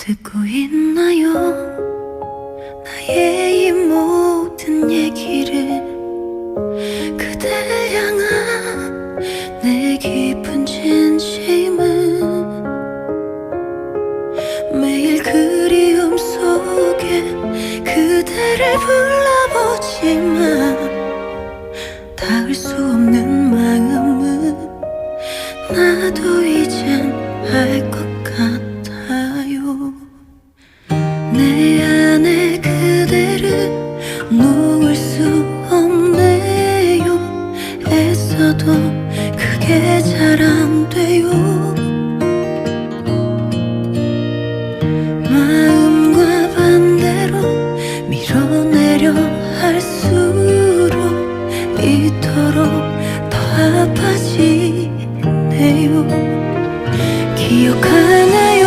듣고 있나요? 나의 이 모든 얘기를 그댈 향한 내 깊은 진심은 매일 그리움 속에 그대를 불러보지만 할수록 이토록 더 아파지네요. 기억하나요?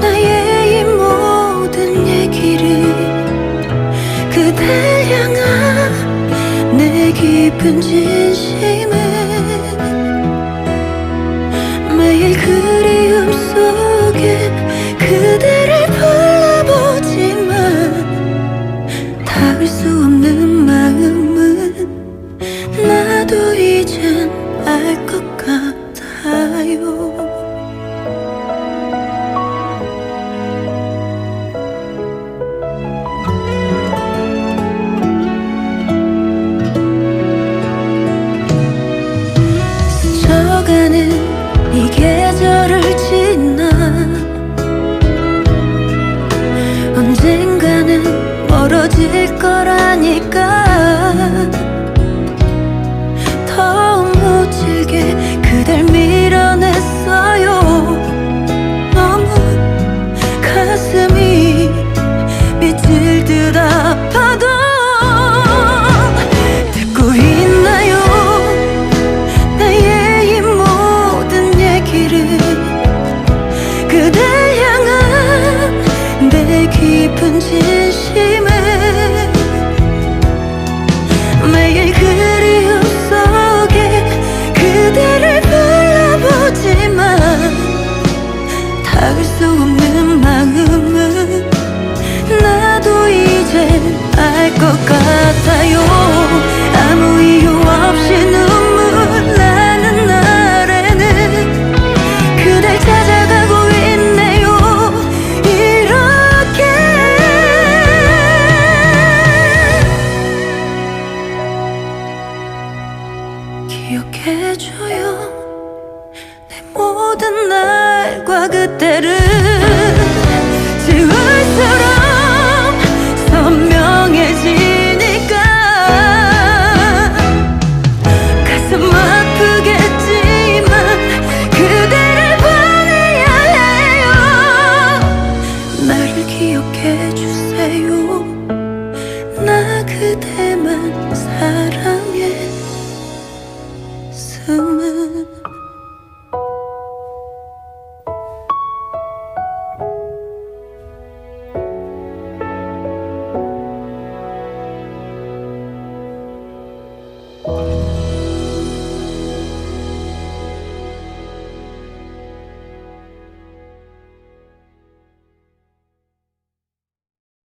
나의 이 모든 얘기를 그댈 향한 내 깊은 진심을 매일 그 이 계절을 지나 언젠가는 멀어질 거라니까 수 없는 마음은 나도 이젠 알것 같아요. 아무 이유 없이 눈물 나는 날에는 그댈 찾아가고 있네요. 이렇게. 기억해줘요. 내 모든 날 그때를 지울수록 선명해지니까. 가슴 아프겠지만 그대를 보내야 해요. 나를 기억해 주세요. 나 그대만 사랑.